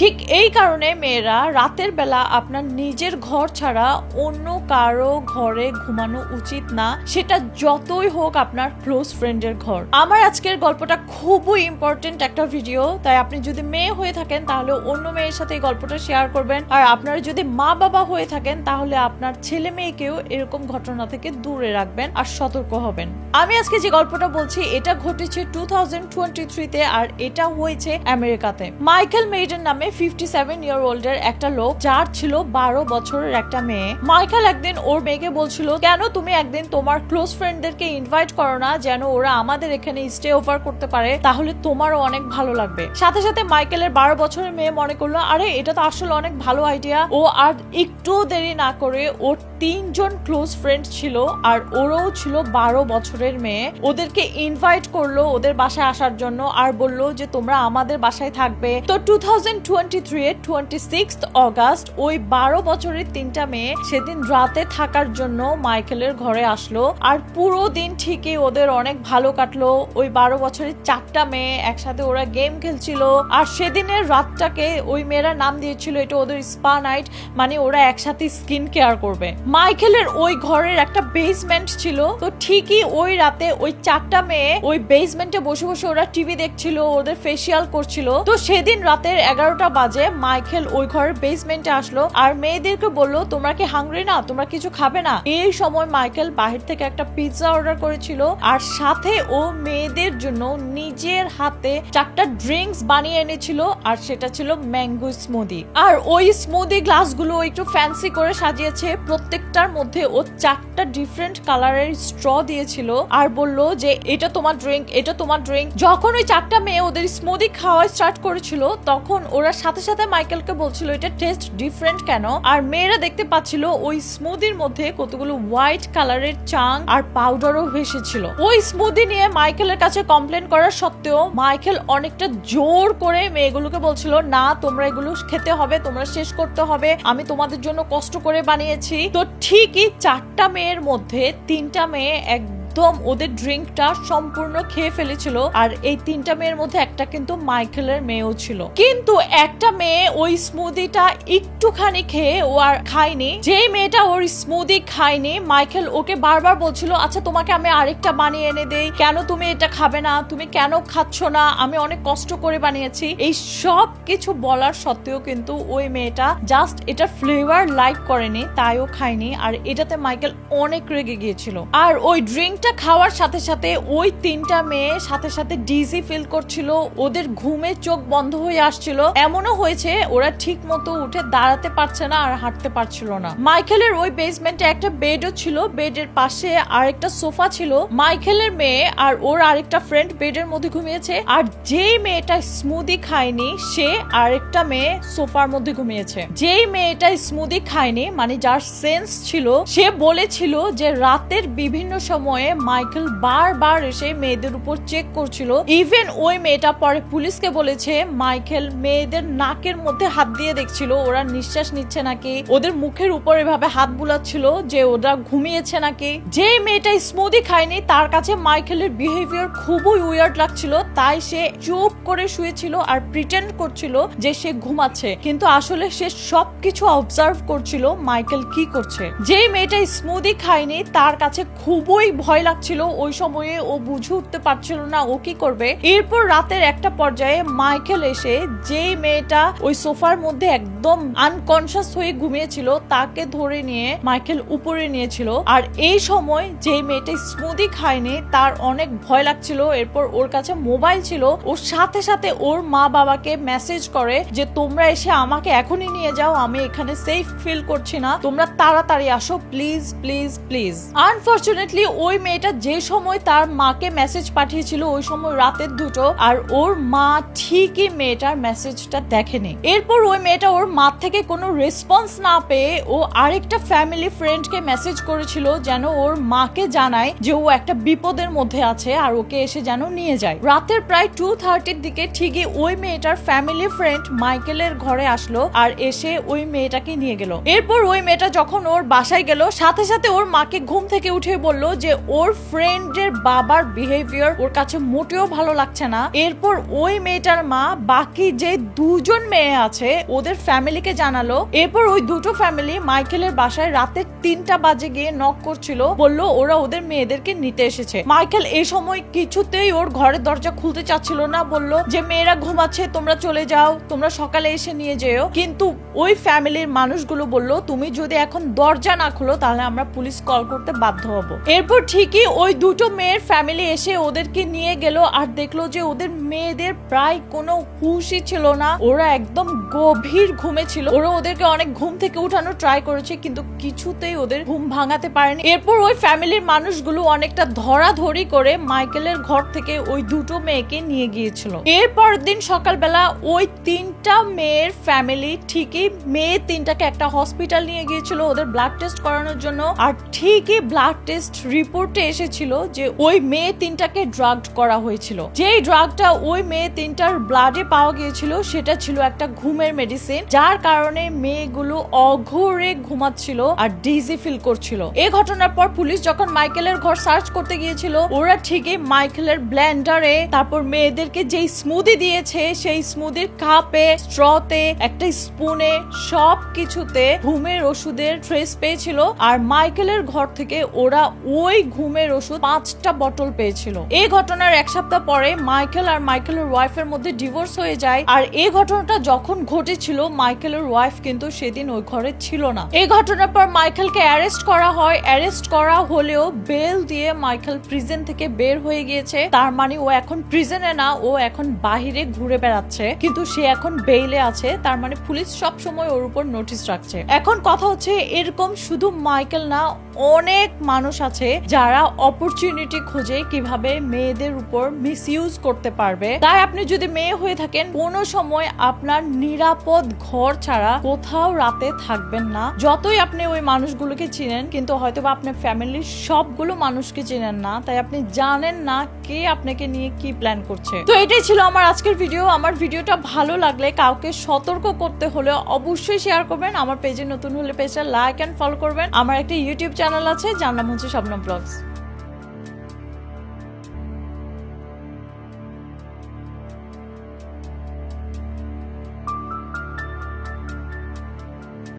ঠিক এই কারণে মেয়েরা রাতের বেলা আপনার নিজের ঘর ছাড়া অন্য কারও ঘরে ঘুমানো উচিত না। সেটা যতই হোক আপনার ক্লোজ ফ্রেন্ডের ঘর। আমার আজকের গল্পটা খুবই ইম্পর্টেন্ট একটা ভিডিও তাই আপনি যদি মেয়ে হয়ে থাকেন, তাহলে অন্য মেয়ের সাথে এই গল্পটা শেয়ার করবেন। আর আপনারা যদি মা বাবা হয়ে থাকেন, তাহলে আপনার ছেলে মেয়েকেও এরকম ঘটনা থেকে দূরে রাখবেন আর সতর্ক হবেন। আমি আজকে যে গল্পটা বলছি, এটা ঘটেছে টু থাউজেন্ড টোয়েন্টি থ্রিতে আর এটা হয়েছে আমেরিকাতে। মাইকেল মেইডেন নামে ফিফটি সেভেন ইয়ার ওল্ড এর একটা লোক, যার ছিল বারো বছরের একটা মেয়ে। মাইকেল একদিন ওর মেয়েকে বলছিল, কেন তুমি একদিন তোমার ক্লোজ ফ্রেন্ডদেরকে ইনভাইট করো না, যেন ওরা আমাদের এখানে স্টে ওভার করতে পারে? তাহলে তোমারও অনেক ভালো লাগবে। সাথে সাথে মাইকেলের বারো বছরের মেয়ে মনে করল, আরে, এটা তো আসলে অনেক ভালো আইডিয়া ও আর একটু দেরি না করে ওর তিনজন ক্লোজ ফ্রেন্ড ছিল আর ওরাও ছিল বারো বছরের মেয়ে। ওদেরকে ইনভাইট করল ওদের বাসায় আসার জন্য আর বলল যে, তোমরা আমাদের বাসায় থাকবে। তো টু থাউজেন্ড টোয়েন্টি থ্রি এর টোয়েন্টি সিক্স অগাস্ট ওই বারো বছরের তিনটা মেয়ে সেদিন রাতে থাকার জন্য মাইকেলের ঘরে আসলো। আর পুরো দিন ঠিকই ওদের অনেক ভালো কাটলো। ওই বারো বছরের চারটা মেয়ে একসাথে ওরা গেম খেলছিল। আর সেদিনের রাতটাকে ওই মেয়েরা নাম দিয়েছিল, এটা ওদের স্পা নাইট মানে ওরা একসাথে স্কিন কেয়ার করবে। মাইকেলের ওই ঘরের একটা বেসমেন্ট ছিল। তো ঠিকই ওই রাতে ওই চারটা মেয়ে ওই বেসমেন্টে বসে বসে ওরা টিভি দেখছিল, ওদের ফেসিয়াল করছিল। তো সেদিন রাতের এগারোটা বাজে মাইকেল ওই ঘরের বেসমেন্টে আসলো আর মেয়েদেরকে বলল, তোমরা কি হাংরি না? তোমরা কিছু খাবে না? এই সময় মাইকেল বাহির থেকে একটা পিৎজা অর্ডার করেছিল আর সাথে ও মেয়েদের জন্য নিজের হাতে চারটা ড্রিঙ্কস বানিয়ে এনেছিল আর সেটা ছিল ম্যাঙ্গো স্মুদি আর ওই স্মুদি গ্লাসগুলো একটু ফ্যান্সি করে সাজিয়েছে প্রত্যেকটার মধ্যে ও চারটা ডিফারেন্ট কালারের স্ট্র দিয়েছিল আর বলল যে, এটা তোমার ড্রিঙ্ক এটা তোমার ড্রিঙ্ক যখন ওই চারটা মেয়ে ওদের স্মুদি খাওয়া স্টার্ট করেছিল, তখন ওরা সাথে সাথে মাইকেলকে বলছিল, এটা টেস্ট ডিফারেন্ট কেন? আর মেয়েরা দেখতে পাচ্ছিল ওই স্মুদির মধ্যে কতগুলো হোয়াইট কালারের চাং আর পাউডারও ভেসেছিল। ওই স্মুদি নিয়ে মাইকেলের কাছে কমপ্লেন করার সত্ত্বেও মাইকেল অনেকটা জোর করে মেয়েগুলোকে বলছিল, না, তোমরা এগুলো খেতে হবে, তোমরা শেষ করতে হবে। আমি তোমাদের জন্য কষ্ট করে বানিয়েছি। তো ঠিকই চারটা মেয়ের মধ্যে তিনটা মেয়ে একদম ওদের ড্রিঙ্কটা সম্পূর্ণ খেয়ে ফেলেছিল। আর এই তিনটা মেয়ের মধ্যে একটা কিন্তু মাইকেলের মেয়েও ছিল। কিন্তু একটা মেয়ে ওই স্মুদিটা একটুখানি খেয়ে ও আর খায়নি। যে মেয়েটা ওর স্মুদি খায়নি, মাইকেল ওকে বারবার বলছিল আচ্ছা তোমাকে আমি আরেকটা বানিয়ে এনে দেই। কেন তুমি এটা খাবে না? তুমি কেন খাচ্ছ না? আমি অনেক কষ্ট করে বানিয়েছি। এই সব কিছু বলার সত্ত্বেও কিন্তু ওই মেয়েটা জাস্ট এটা ফ্লেভার লাইক করেনি, তাইও খায়নি। আর এটাতে মাইকেল অনেক রেগে গিয়েছিল। আর ওই ড্রিঙ্কটা খাওয়ার সাথে সাথে ওই তিনটা মেয়ে সাথে সাথে ডিজি ফিল করছিল, ওদের ঘুমে চোখ বন্ধ হয়ে আসছিল। এমনও হয়েছে, ওরা ঠিক মতো উঠে দাঁড়াতে পারছে না আর হাঁটতে পারছিল না। মাইকেলের ওই বেসমেন্টে একটা বেডও ছিল বেডের পাশে আরেকটা সোফা ছিল। মাইকেলের মেয়ে আর ওর আরেকটা ফ্রেন্ড বেডের মধ্যে ঘুমিয়েছে, আর যেই মেয়েটা স্মুদি খায়নি, সে আরেকটা মেয়ে সোফার মধ্যে ঘুমিয়েছে। যেই মেয়েটা স্মুদি খায়নি মানে যার সেন্স ছিল, সে বলেছিল যে রাতের বিভিন্ন সময়ে মাইকেল বারবার এসে মেয়েদের উপর চেক করছিল। ইভেন ওই মেয়েটা পরে পুলিশকে বলেছে, মাইকেল মেয়েদের নাকের মধ্যে হাত দিয়ে দেখছিল, ওরা নিঃশ্বাস নিচ্ছে নাকি? ওদের মুখের উপর এভাবে হাত বুলাচ্ছিল যে ওরা ঘুমিয়েছে নাকি? যে মেয়েটা স্মুদি খায়নি, তার কাছে মাইকেলের বিহেভিয়ার খুবই উইয়ার্ড লাগছিল, তাই সে চুপ করে শুয়েছিল আর প্রিটেন্ড করছিল যে সে ঘুমাচ্ছে। কিন্তু আসলে সে সবকিছু অবজার্ভ করছিল মাইকেল কি করছে। যে মেয়েটা স্মুদি খায়নি, তার কাছে খুবই ভয় লাগছিল, ওই সময়ে ও বুঝে উঠতে পারছিল না ও কি করবে। এরপর রাতের একটা পর্যায়ে মাইকেল এসে যেই মেয়েটা ওই সোফার মধ্যে একদম আনকনসিয়াস হয়ে ঘুমিয়েছিল, তাকে ধরে নিয়ে মাইকেল উপরে নিয়েছিল। আর এই সময় যে মেয়েটা স্মুদি খায়নি, তার অনেক ভয় লাগছিল। এরপর ওর কাছে মোবাইল ছিল। ওর সাথে সাথে ওর মা বাবাকে মেসেজ করে যে, তোমরা এসে আমাকে এখনই নিয়ে যাও, আমি এখানে সেফ ফিল করছি না। তোমরা তাড়াতাড়ি আসো প্লিজ প্লিজ প্লিজ আনফর্চুনেটলি ওই মেয়েটা যে সময় তার মাকে মেসেজ পাঠিয়েছিল, ওই সময় রাতের দুটো, আর ওর মা ঠিকই মেয়েটার মেসেজটা দেখেনি। এরপর ওই মেয়েটা ওর মা থেকে কোনো রেসপন্স না পেয়ে ও আরেকটা ফ্যামিলি ফ্রেন্ডকে মেসেজ করেছিল যেন ওর মাকে জানায় যে ও একটা বিপদের মধ্যে আছে আর ওকে এসে যেন নিয়ে যায়। রাতের প্রায় টু থার্টির দিকে ঠিকই ওই মেয়েটার ফ্যামিলি ফ্রেন্ড মাইকেলের ঘরে আসলো আর এসে ওই মেয়েটাকে নিয়ে গেল। এরপর ওই মেয়েটা যখন ওর বাসায় গেল, সাথে সাথে ওর মাকে ঘুম থেকে উঠে বলল যে ওর ওর ফ্রেন্ডের বাবার বিহেভিয়ার ওর কাছে মোটেও ভালো লাগছে না। এরপর ওই মেয়েটার মা বাকি যে দুজন মেয়ে আছে, ওদের ফ্যামিলিকে জানালো। এরপর ওই দুটো ফ্যামিলি মাইকেলের বাসায় রাতের তিনটা বাজে গিয়ে নক করছিল। বলল, ওরা ওদের মেয়েদেরকে নিতে এসেছে। মাইকেল এই সময় কিছুতেই ওর ঘরের দরজা খুলতে চাচ্ছিল না। বলল, যে মেয়েরা ঘুমাচ্ছে, তোমরা চলে যাও, তোমরা সকালে এসে নিয়ে যেও। কিন্তু ওই ফ্যামিলির মানুষগুলো বলল, তুমি যদি এখন দরজা না খুলো, তাহলে আমরা পুলিশ কল করতে বাধ্য হব। এরপর ঠিকই ওই দুটো মেয়ের ফ্যামিলি এসে ওদেরকে নিয়ে গেল আর দেখল যে ওদের মেয়েদের প্রায় কোনো হুশই ছিল না। ওরা একদম গভীর ঘুমে ছিল। ওরা ওদেরকে অনেক ঘুম থেকে উঠানোর ট্রাই করেছে, কিন্তু কিছুতেই ওদের ঘুম ভাঙাতে পারেনি। এরপর ওই ফ্যামিলির মানুষগুলো অনেকটা ধরাধরি করে মাইকেলের ঘর থেকে ওই দুটো মেয়েকে নিয়ে গিয়েছিল। এরপর দিন সকালবেলা ওই তিনটা মেয়ের ফ্যামিলি ঠিকই মেয়ে তিনটাকে একটা হসপিটাল নিয়ে গিয়েছিল ওদের ব্লাড টেস্ট করানোর জন্য। আর ঠিকই ব্লাড টেস্ট রিপোর্টে এসেছিল যে ওই মেয়ে তিনটাকে ড্রাগ করা হয়েছিল। যেই ড্রাগটা ওই মেয়ে তিনটার ব্লাডে পাওয়া গিয়েছিল সেটা ছিল একটা ঘুমের মেডিসিন যার কারণে মেয়েগুলো অঘোরে ঘুমাচ্ছিল আর ডিজি ফিল করছিল। এই ঘটনার পর পুলিশ যখন মাইকেলের ঘর সার্চ করতে গিয়েছিল, ওরা ঠিকই মাইকেলের ব্লেন্ডারে, তারপর মেয়েদেরকে যেই স্মুদি দিয়েছে, সেই স্মুদির কাপে, স্ট্রতে, একটা স্পুনে সব কিছুতে ঘুমের ওষুধের ট্রেস পেয়েছিল। আর মাইকেলের ঘর থেকে ওরা ওই ঘুমের ওষুধ পাঁচটা বটল পেয়েছিল। এই ঘটনার এক সপ্তাহ পরে মাইকেল আর মাইকেলের ওয়াইফের মধ্যে ডিভোর্স হয়ে যায়। আর এই ঘটনাটা যখন ঘটেছিল, মাইকেলের ওয়াইফ কিন্তু সেদিন ওই ঘরে ছিল না। এই ঘটনার পর মাইকেলকে অ্যারেস্ট করা হয়। অ্যারেস্ট করা হলেও বেল দিয়ে মাইকেল প্রিজেন থেকে বের হয়ে গিয়েছে। তার মানে ও এখন প্রিজেনে না, ও এখন বাহিরে ঘুরে বেড়াচ্ছে। কিন্তু সে এখন বেইলে আছে। তার মানে পুলিশ সব সময় ওর উপর নোটিশ রাখছে। এখন কথা হচ্ছে, এরকম শুধু মাইকেল না অনেক মানুষ আছে যারা অপরচুনিটি খোঁজে কীভাবে মেয়েদের উপর মিসইউজ করতে পারবে। তাই আপনি যদি মেয়ে হয়ে থাকেন, কোনো সময় আপনার নিরাপদ ঘর ছাড়া কোথাও রাতে থাকবেন না। যতই আপনি ওই মানুষগুলোকে চিনেন, কিন্তু হয়তো বা আপনার ফ্যামিলির সবগুলো মানুষকে চিনেন না, তাই আপনি জানেন না কে আপনাকে নিয়ে কি প্ল্যান করছে। তো এটাই ছিল আমার আজকের ভিডিও আমার ভিডিওটা ভালো লাগলে কাউকে সতর্ক করতে হলে অবশ্যই শেয়ার করবেন। আমার পেজে নতুন হলে পেজটা লাইক অ্যান্ড ফলো করবেন। আমার একটা ইউটিউব চ্যানেল আছে যার নাম হচ্ছে স্বপ্ন ব্লগস